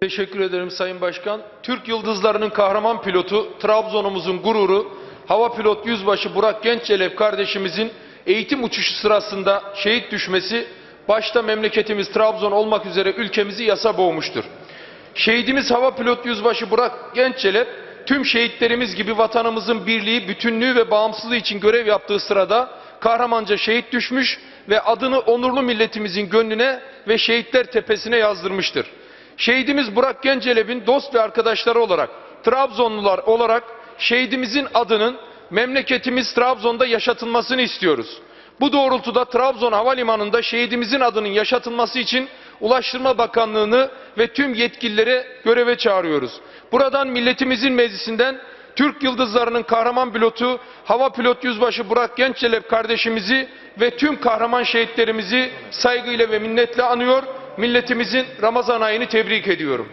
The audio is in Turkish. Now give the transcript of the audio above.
Teşekkür ederim Sayın Başkan. Türk Yıldızları'nın kahraman pilotu, Trabzon'umuzun gururu, hava pilot yüzbaşı Burak Genççelev kardeşimizin eğitim uçuşu sırasında şehit düşmesi, başta memleketimiz Trabzon olmak üzere ülkemizi yasa boğmuştur. Şehidimiz hava pilot yüzbaşı Burak Genççelev, tüm şehitlerimiz gibi vatanımızın birliği, bütünlüğü ve bağımsızlığı için görev yaptığı sırada kahramanca şehit düşmüş ve adını onurlu milletimizin gönlüne ve şehitler tepesine yazdırmıştır. Şehidimiz Burak Gencelev'in dost ve arkadaşları olarak, Trabzonlular olarak şehidimizin adının memleketimiz Trabzon'da yaşatılmasını istiyoruz. Bu doğrultuda Trabzon Havalimanı'nda şehidimizin adının yaşatılması için Ulaştırma Bakanlığı'nı ve tüm yetkilileri göreve çağırıyoruz. Buradan milletimizin meclisinden Türk Yıldızları'nın kahraman pilotu, hava pilot yüzbaşı Burak Genççelev kardeşimizi ve tüm kahraman şehitlerimizi saygıyla ve minnetle anıyor. Milletimizin Ramazan ayını tebrik ediyorum.